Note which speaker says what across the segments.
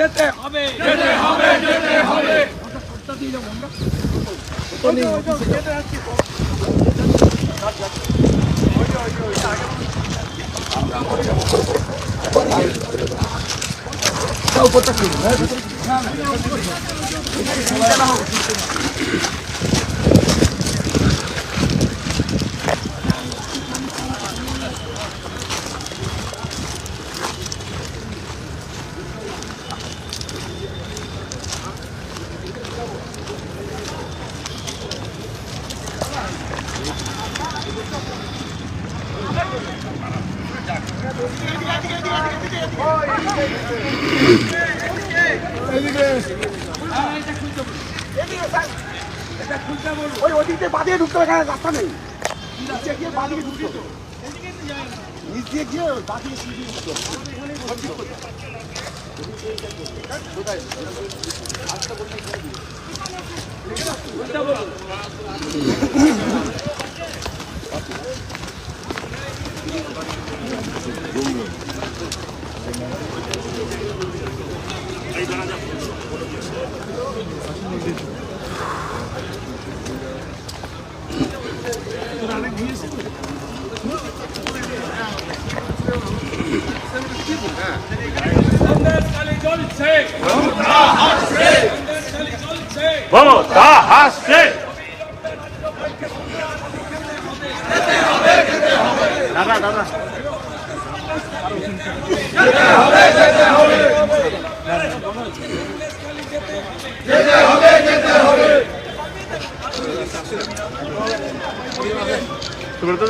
Speaker 1: যেতে হবে। যেতে হবে যেতে হবে। দিয়ে ওই ওদিক দিয়ে বাদিয়ে ঢুকতে হবে এখানে রাস্তা নেই নিচে গিয়ে বাদিয়ে ঢুকতে হবে নিচ দিয়ে গিয়ে বাদিয়ে সিঁড়ি ঢুকতে হবে
Speaker 2: সন্দেশখালি জ্বলছে সন্দেশখালি জ্বলছে
Speaker 3: মমতা হাসছে দাদা দাদা सुब्रत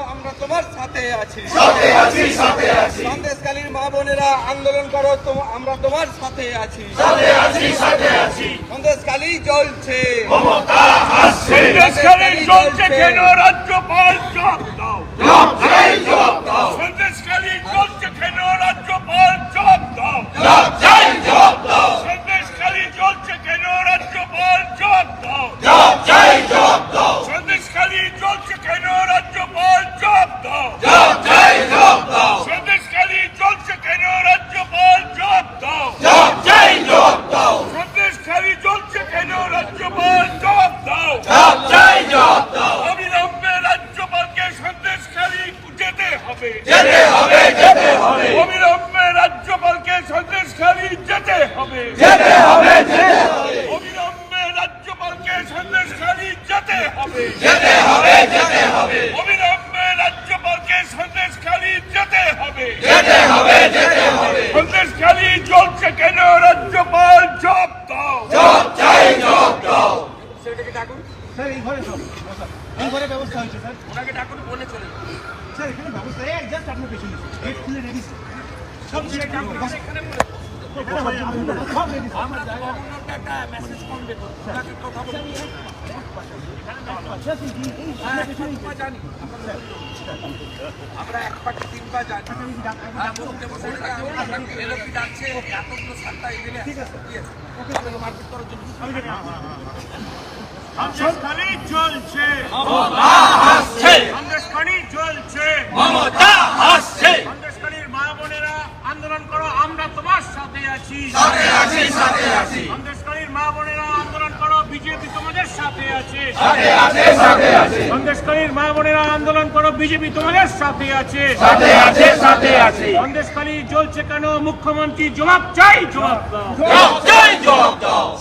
Speaker 4: সাথে আছি। সাথে আছি সাথে আছি। সন্দেশখালির মা বোনেরা আন্দোলন করো আমরা তোমার সাথে আছি। সাথে আছি সাথে আছি। সন্দেশখালি জ্বলছে। মমতা হাসছে
Speaker 2: সন্দেশখালি জ্বলছে কেন? রাজ্যপাল জবাব দাও। জ্বলছে কেন? রাজ্যপাল জবাব দাও। সন্দেশখালি জ্বলছে কেন রাজ্যপাল জবাব দাও সন্দেশখালি জ্বলছে কেন রাজ্যপাল জবাব দাও সন্দেশখালি জ্বলছে কেন রাজ্যপাল জবাব দাও সন্দেশখালি জ্বলছে কেন রাজ্যপাল জবাব দাও অবিলম্বে রাজ্যপালকে সন্দেশখালি যেতে হবে যেতে হবে যেতে হবে অবিলম্বে রাজ্যপালকে সন্দেশখালি যেতে হবে যেতে হবে যেতে হবে অবিলম্বে রাজ্যপালকে সন্দেশখালি যেতে হবে যেতে হবে যেতে হবে। অবিলম্বে রাজ্যপালকে সন্দেশখালি যেতে হবে। যেতে হবে যেতে হবে। সন্দেশখালি জ্বলছে কেন? রাজ্যপাল জব দাও।
Speaker 5: স্যার এই ঘরে সব এই ঘরে ব্যবস্থা হয়েছে স্যার।
Speaker 2: ওনাকে ডাকুন বলে চলে
Speaker 5: স্যার এখানে ব্যবস্থা এই জাস্ট আপনার পেছনে। গেট খুলে রেডি সব ছেড়ে ডাকুন সব
Speaker 2: একটা মেসেজ কথা বলব জানি আমরা এক পাটি তিন পা জানি। বলতে আপনাকে এলোপি ডাকছে এতগুলো সাতটা এমএলএ ঠিক মারপিট করার জন্য সন্দেশখালি চলছে। সন্দেশখালি চলছে। সন্দেশখালীর মা বোনেরা আন্দোলন করো আমরা তোমার সাথে আছি মা বোনেরা আন্দোলন করো বিজেপি তোমাদের সাথে সন্দেশখালীর মা বোনেরা আন্দোলন করো বিজেপি তোমাদের সাথে আছে। সন্দেশখালী চলছে কেন? মুখ্যমন্ত্রী জবাব চাই জবাব দাও।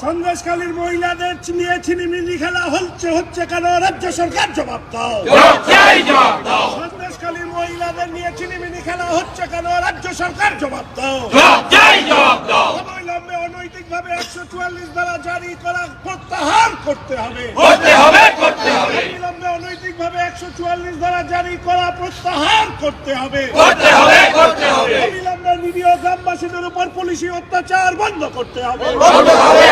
Speaker 1: সন্দেশকালীর মহিলাদের নিয়ে ছিনিমিনি খেলা হচ্ছে হচ্ছে কেন? রাজ্য সরকার জবাব দাও। সন্দেশকালীর মহিলাদের নিয়ে ছিনিমিনি খেলা হচ্ছে কেন? রাজ্য সরকার জবাব দাও। অবিলম্বে অনৈতিক ভাবে একশো চুয়াল্লিশ দ্বারা জারি করা প্রত্যাহার করতে হবে। অবিলম্বে অনৈতিক ভাবে একশো চুয়াল্লিশ দ্বারা জারি করা প্রত্যাহার করতে হবে। অবিলম্বে নিরীহ গ্রামবাসীদের উপর পুলিশি অত্যাচার বন্ধ করতে হবে। অবিলম্বে